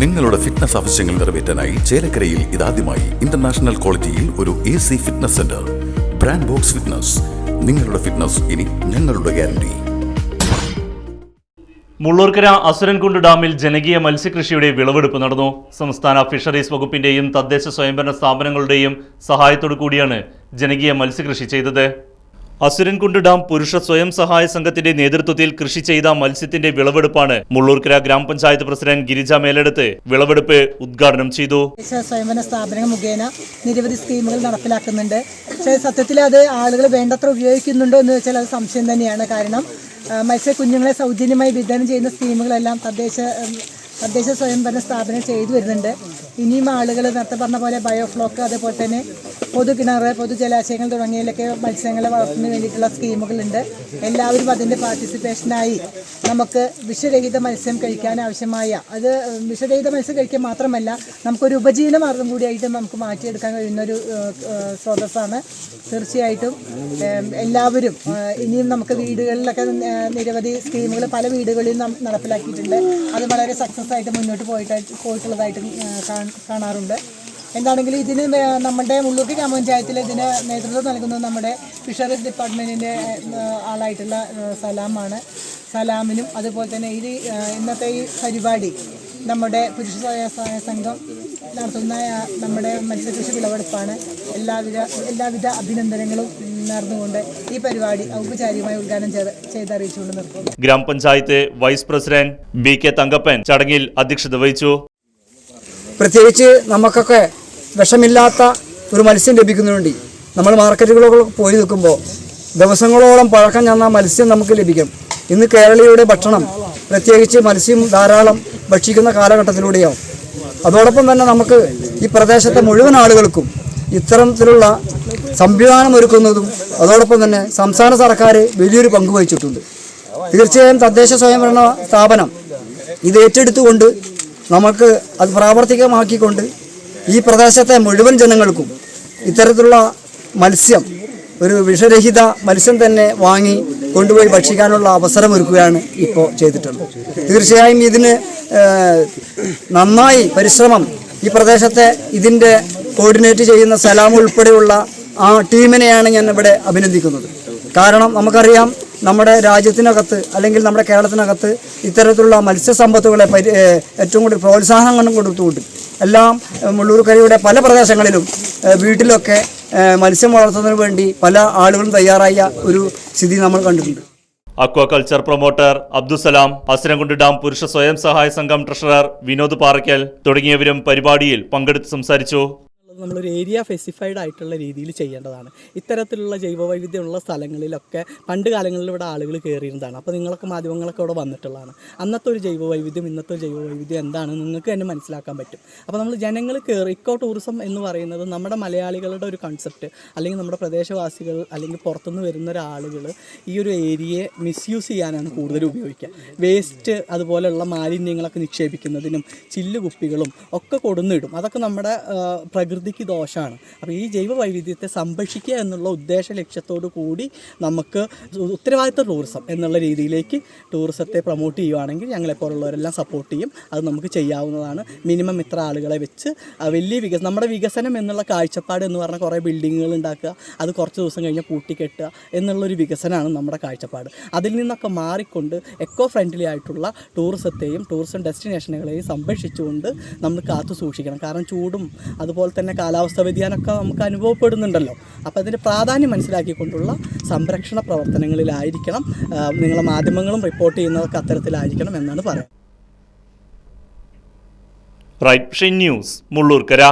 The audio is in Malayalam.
നിങ്ങളുടെ ഫിറ്റ്നസ് ആവശ്യങ്ങൾ നിറവേറ്റാനായി ചേലക്കരയിൽ ഇതാദ്യമായി ഇന്റർനാഷണൽ ക്വാളിറ്റിയിൽ ഒരു A C fitness centre brand box fitness നിങ്ങളുടെ ഫിറ്റ്നസ് ഇനി ഞങ്ങളുടെ ഗ്യാരണ്ടി മുള്ളൂർക്കര അസുരൻകുണ്ട് ഡാമിൽ ജനകീയ മത്സ്യകൃഷിയുടെ വിളവെടുപ്പ് നടന്നു. സംസ്ഥാന ഫിഷറീസ് വകുപ്പിന്റെയും തദ്ദേശ സ്വയംഭരണ സ്ഥാപനങ്ങളുടെയും സഹായത്തോടു കൂടിയാണ് ജനകീയ മത്സ്യകൃഷി ചെയ്തത്. അസുരൻകുണ്ട് ഡാം പുരുഷ സ്വയം സഹായ സംഘത്തിന്റെ നേതൃത്വത്തിൽ കൃഷി ചെയ്ത മത്സ്യത്തിന്റെ വിളവെടുപ്പാണ് മുള്ളൂർക്കര ഗ്രാമപഞ്ചായത്ത് പ്രസിഡന്റ് ഗിരിജ മേലെടുത്ത് വിളവെടുപ്പ് ഉദ്ഘാടനം ചെയ്തു. സ്വയംഭരണ സ്ഥാപനങ്ങൾ മുഖേന നിരവധി സ്കീമുകൾ നടപ്പിലാക്കുന്നുണ്ട്. പക്ഷേ സത്യത്തിൽ അത് ആളുകൾ വേണ്ടത്ര ഉപയോഗിക്കുന്നുണ്ടോ എന്ന് വെച്ചാൽ അത് സംശയം തന്നെയാണ്. കാരണം മത്സ്യ കുഞ്ഞുങ്ങളെ സൗജന്യമായി വിതരണം ചെയ്യുന്ന സ്കീമുകളെല്ലാം തദ്ദേശ തദ്ദേശ സ്വയംഭരണ സ്ഥാപനം ചെയ്തു വരുന്നുണ്ട്. ഇനിയും ആളുകൾ നേരത്തെ പറഞ്ഞ പോലെ ബയോഫ്ലോക്ക് അതേപോലെ തന്നെ പൊതു പൊതുജലാശയങ്ങൾ പൊതു ജലാശയങ്ങൾ തുടങ്ങിയതിലൊക്കെ മത്സ്യങ്ങളെ വളർത്തുന്നതിന് വേണ്ടിയിട്ടുള്ള സ്കീമുകളുണ്ട്. എല്ലാവരും അതിന്റെ പാർട്ടിസിപ്പേഷനായി നമുക്ക് വിഷരഹിത മത്സ്യം കഴിക്കാൻ ആവശ്യമായ അത് വിഷരഹിത മത്സ്യം കഴിക്കാൻ മാത്രമല്ല നമുക്കൊരു ഉപജീവന മാർഗം കൂടിയായിട്ട് നമുക്ക് മാറ്റിയെടുക്കാൻ കഴിയുന്ന ഒരു സ്രോതസ്സാണ്. തീർച്ചയായിട്ടും എല്ലാവരും ഇനിയും നമുക്ക് വീടുകളിലൊക്കെ നിരവധി സ്കീമുകൾ പല വീടുകളിലും നടപ്പിലാക്കിയിട്ടുണ്ട്. അത് വളരെ സക്സസ് ആയിട്ട് മുന്നോട്ട് പോയിട്ട് പോയിട്ടുള്ളതായിട്ട് കാണാറുണ്ട്. എന്താണെങ്കിലും ഇതിന് നമ്മുടെ മുള്ളൂക്കി ഗ്രാമപഞ്ചായത്തിൽ ഇതിന് നേതൃത്വം നൽകുന്നത് നമ്മുടെ ഫിഷറീസ് ഡിപ്പാർട്ട്മെന്റിന്റെ ആളായിട്ടുള്ള സലാമാണ്. സലാമിനും അതുപോലെ തന്നെ ഇത് ഇന്നത്തെ ഈ പരിപാടി നമ്മുടെ പുരുഷ സ്വയം സഹായ സംഘം നടത്തുന്ന നമ്മുടെ മത്സ്യകൃഷി വിളവെടുപ്പാണ്. എല്ലാവിധ എല്ലാവിധ അഭിനന്ദനങ്ങളും നേർന്നുകൊണ്ട് ഈ പരിപാടി ഔപചാരികമായി ഉദ്ഘാടനം ചെയ്ത് അറിയിച്ചുകൊണ്ട് നിർത്തുന്നു. ഗ്രാമപഞ്ചായത്ത് vice president B K Thankappan ചടങ്ങിൽ അധ്യക്ഷത വഹിച്ചു. പ്രത്യേകിച്ച് നമുക്കൊക്കെ വിഷമില്ലാത്ത ഒരു മത്സ്യം ലഭിക്കുന്നതിന് നമ്മൾ മാർക്കറ്റുകളിലൊക്കെ പോയി നിൽക്കുമ്പോൾ ദിവസങ്ങളോളം പഴക്കം ചെന്ന മത്സ്യം നമുക്ക് ലഭിക്കും. ഇന്ന് കേരളീയരുടെ ഭക്ഷണം പ്രത്യേകിച്ച് മത്സ്യം ധാരാളം ഭക്ഷിക്കുന്ന കാലഘട്ടത്തിലൂടെയാവും. അതോടൊപ്പം തന്നെ നമുക്ക് ഈ പ്രദേശത്തെ മുഴുവൻ ആളുകൾക്കും ഇത്തരത്തിലുള്ള സംവിധാനം ഒരുക്കുന്നതും അതോടൊപ്പം തന്നെ സംസ്ഥാന സർക്കാർ വലിയൊരു പങ്ക് വഹിച്ചിട്ടുണ്ട്. തീർച്ചയായും തദ്ദേശ സ്വയംഭരണ സ്ഥാപനം ഇത് ഏറ്റെടുത്തുകൊണ്ട് നമുക്ക് അത് പ്രാവർത്തികമാക്കിക്കൊണ്ട് ഈ പ്രദേശത്തെ മുഴുവൻ ജനങ്ങൾക്കും ഇത്തരത്തിലുള്ള മത്സ്യം ഒരു വിഷരഹിത മത്സ്യം തന്നെ വാങ്ങി കൊണ്ടുപോയി ഭക്ഷിക്കാനുള്ള അവസരമൊരുക്കുകയാണ് ഇപ്പോൾ ചെയ്തിട്ടുള്ളത്. തീർച്ചയായും ഇതിന് നന്നായി പരിശ്രമം ഈ പ്രദേശത്തെ ഇതിന്റെ കോർഡിനേറ്റ് ചെയ്യുന്ന സലാം ഉൾപ്പെടെയുള്ള ആ ടീമിനെയാണ് ഞാൻ ഇവിടെ അഭിനന്ദിക്കുന്നത്. കാരണം നമുക്കറിയാം നമ്മുടെ രാജ്യത്തിനകത്ത് അല്ലെങ്കിൽ നമ്മുടെ കേരളത്തിനകത്ത് ഇത്തരത്തിലുള്ള മത്സ്യസമ്പത്തുകളെ ഏറ്റവും കൂടുതൽ പ്രോത്സാഹനം കൊടുത്തുകൊണ്ട് എല്ലാം മുള്ളൂർക്കരയുടെ പല പ്രദേശങ്ങളിലും വീട്ടിലൊക്കെ മത്സ്യം വളർത്തുന്നതിന് വേണ്ടി പല ആളുകളും തയ്യാറായ ഒരു സ്ഥിതി നമ്മൾ കണ്ടിട്ടുണ്ട്. അക്വാകൾച്ചർ പ്രൊമോട്ടർ അബ്ദുസലാം അസിനംകുണ്ട് ഡാം പുരുഷ സ്വയം സഹായ സംഘം ട്രഷറർ വിനോദ് പാറയ്ക്കൽ തുടങ്ങിയവരും പരിപാടിയിൽ പങ്കെടുത്ത് സംസാരിച്ചു. നമ്മളൊരു ഏരിയ ഫെസിഫൈഡ് ആയിട്ടുള്ള രീതിയിൽ ചെയ്യേണ്ടതാണ്. ഇത്തരത്തിലുള്ള ജൈവവൈവിധ്യമുള്ള സ്ഥലങ്ങളിലൊക്കെ പണ്ട് കാലങ്ങളിൽ ഇവിടെ ആളുകൾ കയറിയിരുന്നതാണ് അപ്പോൾ നിങ്ങളൊക്കെ മാധ്യമങ്ങളൊക്കെ ഇവിടെ വന്നിട്ടുള്ളതാണ്. അന്നത്തെ ഒരു ജൈവവൈവിധ്യം ഇന്നത്തെ ഒരു ജൈവവൈവിധ്യം എന്താണ് നിങ്ങൾക്ക് തന്നെ മനസ്സിലാക്കാൻ പറ്റും. അപ്പോൾ നമ്മൾ ജനങ്ങൾ കയറി ഇക്കോ ടൂറിസം എന്ന് പറയുന്നത് നമ്മുടെ മലയാളികളുടെ ഒരു കൺസെപ്റ്റ് അല്ലെങ്കിൽ നമ്മുടെ പ്രദേശവാസികൾ അല്ലെങ്കിൽ പുറത്തുനിന്ന് വരുന്ന ഒരാളുകൾ ഈ ഒരു ഏരിയയെ മിസ്യൂസ് ചെയ്യാനാണ് കൂടുതൽ ഉപയോഗിക്കുക. വേസ്റ്റ് അതുപോലെയുള്ള മാലിന്യങ്ങളൊക്കെ നിക്ഷേപിക്കുന്നതിനും ചില്ലുകുപ്പികളും ഒക്കെ കൊടുന്നിടും. അതൊക്കെ നമ്മുടെ ആ, പ്രകൃതിക്ക് ദോഷമാണ് അപ്പോൾ ഈ ജൈവ വൈവിധ്യത്തെ സംരക്ഷിക്കുക എന്നുള്ള ഉദ്ദേശ ലക്ഷ്യത്തോടു കൂടി നമുക്ക് ഉത്തരവാദിത്ത ടൂറിസം എന്നുള്ള രീതിയിലേക്ക് ടൂറിസത്തെ പ്രൊമോട്ട് ചെയ്യുവാണെങ്കിൽ ഞങ്ങളെപ്പോലുള്ളവരെല്ലാം സപ്പോർട്ട് ചെയ്യും. അത് നമുക്ക് ചെയ്യാവുന്നതാണ്. മിനിമം ഇത്ര ആളുകളെ വെച്ച് വലിയ വികസനം നമ്മുടെ വികസനം എന്നുള്ള കാഴ്ചപ്പാട് എന്ന് പറഞ്ഞാൽ കുറേ ബിൽഡിങ്ങുകൾ ഉണ്ടാക്കുക അത് കുറച്ച് ദിവസം കഴിഞ്ഞ് പൂട്ടിക്കെട്ടുക എന്നുള്ളൊരു വികസനമാണ് നമ്മുടെ കാഴ്ചപ്പാട്. അതിൽ നിന്നൊക്കെ മാറിക്കൊണ്ട് എക്കോ ഫ്രണ്ട്ലി ആയിട്ടുള്ള ടൂറിസത്തെയും ടൂറിസം ഡെസ്റ്റിനേഷനുകളെയും സംരക്ഷിച്ചുകൊണ്ട് നമ്മൾ കാത്തു സൂക്ഷിക്കണം. കാരണം ചൂടും അതുപോലെ തന്നെ കാലാവസ്ഥ വ്യതിയാനമൊക്കെ നമുക്ക് അനുഭവപ്പെടുന്നുണ്ടല്ലോ. അപ്പോൾ അതിന്റെ പ്രാധാന്യം മനസ്സിലാക്കിക്കൊണ്ടുള്ള സംരക്ഷണ പ്രവർത്തനങ്ങളിലായിരിക്കണം. നിങ്ങളെ മാധ്യമങ്ങളും റിപ്പോർട്ട് ചെയ്യുന്നതൊക്കെ അത്തരത്തിലായിരിക്കണം എന്നാണ് പറയുന്നത്. Right news Mullurkara